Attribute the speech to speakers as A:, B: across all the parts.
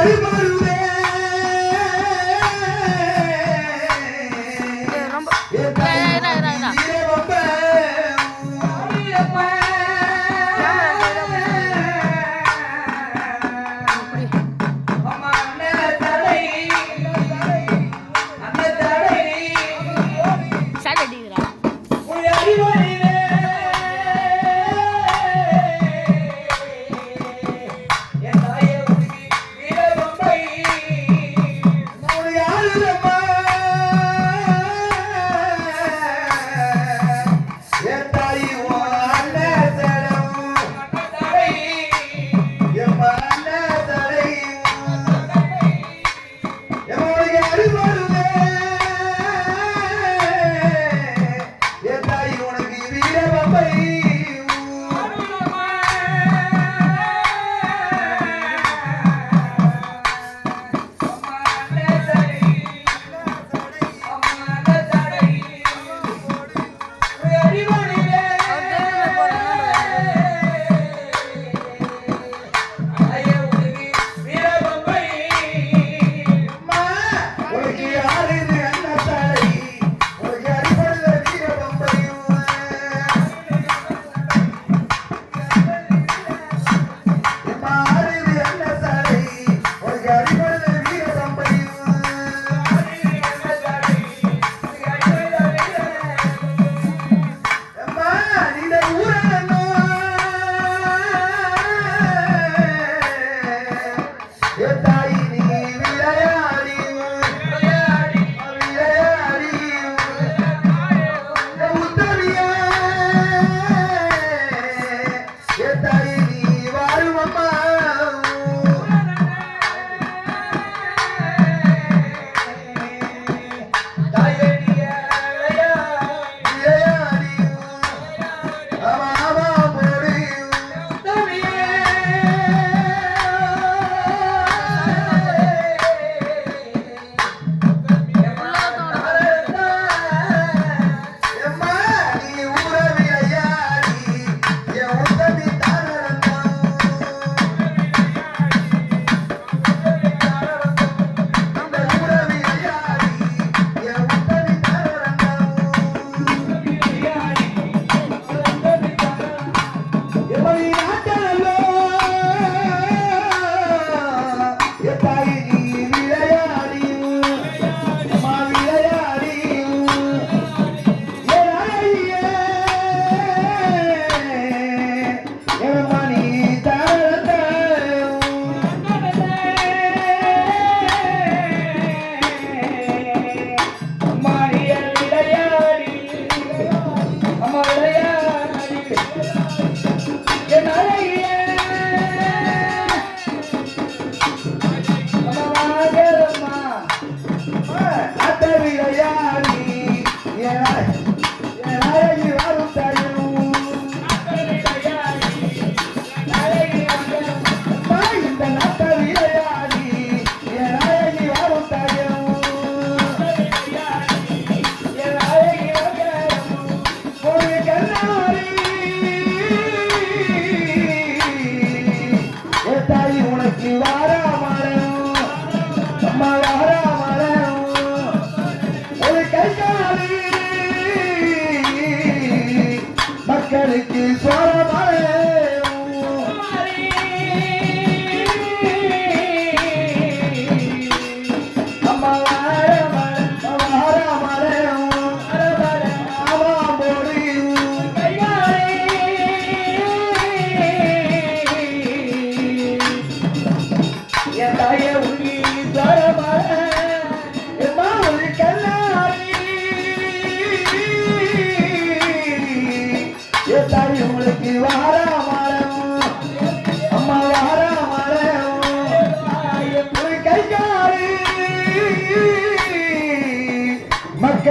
A: Arriba.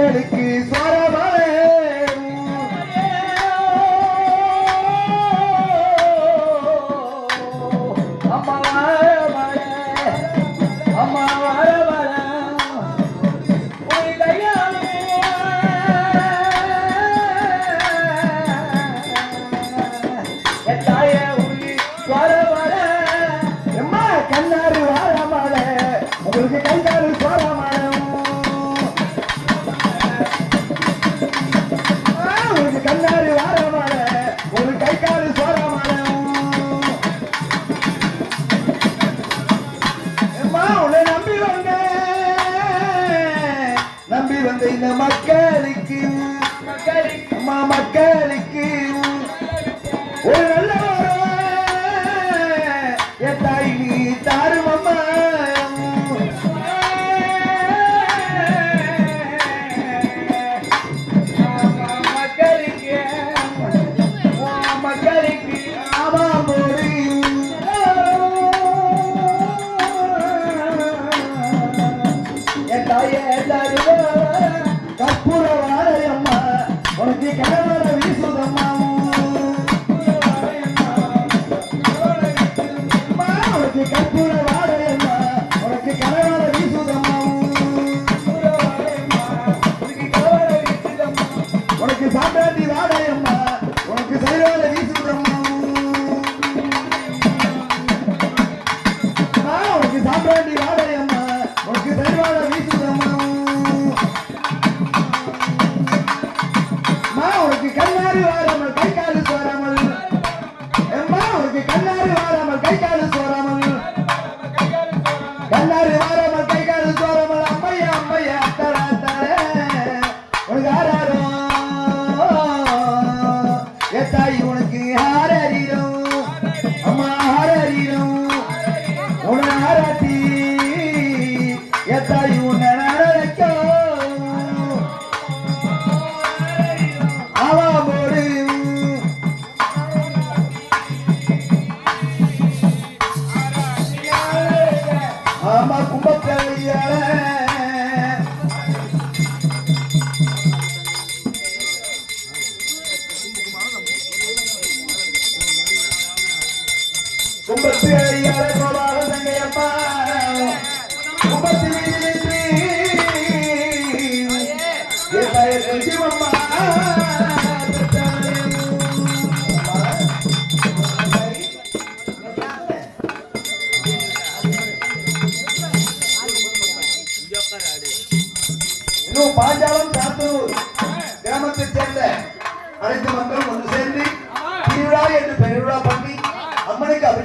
A: Kelly. புறவாழையம்மா உனக்கு கிழமை பாஞ்சாலம் சாத்தூர் கிராமத்தை சேர்ந்த அனைத்து மக்களும் ஒன்று சேர்ந்து திருவிழா என்று பெருவிழா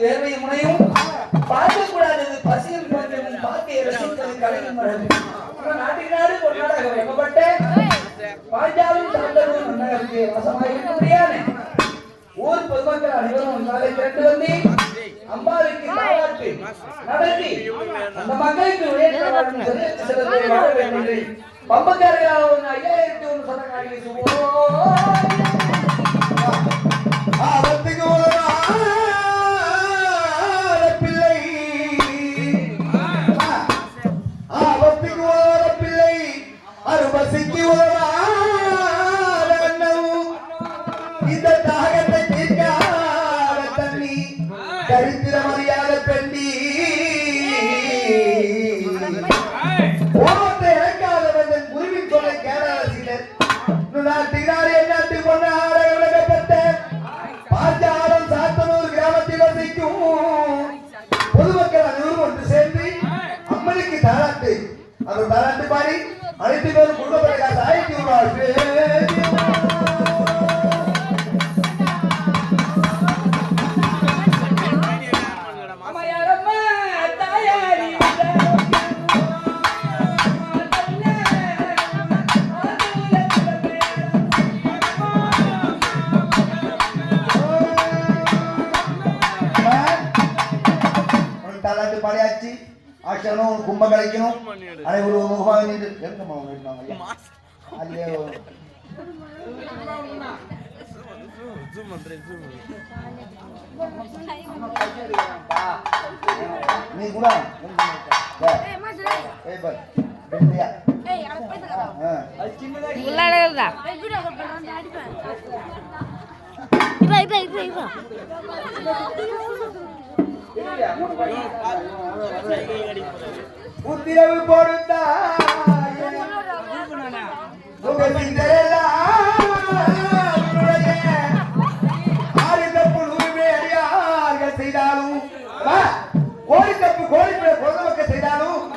B: வேர்வை முனையும். பார்க்கக்கூடாதது பசியில் குறைந்தவன் பார்க்கையை ரசிப்பது கலையும் மரபு நாட்டின் நாடு கொண்டாட வைக்கப்பட்ட வாழ்ந்தாலும் தமிழர்கள் மன்னருக்கு வசமாக இருக்க முடியாது. ஊர் பொதுமக்கள் அனைவரும் ஒன்றாக திரண்டு வந்து அம்பாளுக்கு பாராட்டு நடத்தி அந்த மக்களுக்கு உயர்த்தவன் பம்பக்காரர்களாக ஐயாயிரத்தி ஒன்று
A: சொன்ன காரியம் அறுபசிக்கு ஒரு இந்த தாகத்தை தீர்க்காத தண்ணி தரித்திர மரியாத பெண்ணி. ஓமத்தை இறக்காதவன் குருவி சொல்ல கேடாத சீலர் நாட்டுகிறார் என்னாட்டு பொன்னாட விளக்கப்பட்ட பாஞ்சாலம் சாத்தனூர் கிராமத்தில் வசிக்கும் பொதுமக்கள் அனைவரும் ஒன்று சேர்ந்து அம்மனுக்கு தாராட்டு ஆட்சனும் கும்பம் கிடைக்கணும் அனைவரும் முகமாக நின்று எங்க மாமா இருந்தாங்க ஐயா அல்லே நீ கூட
C: உள்ளாடா இப்ப இப்ப இப்ப இப்ப
A: உத்திரவு கொடுத்தா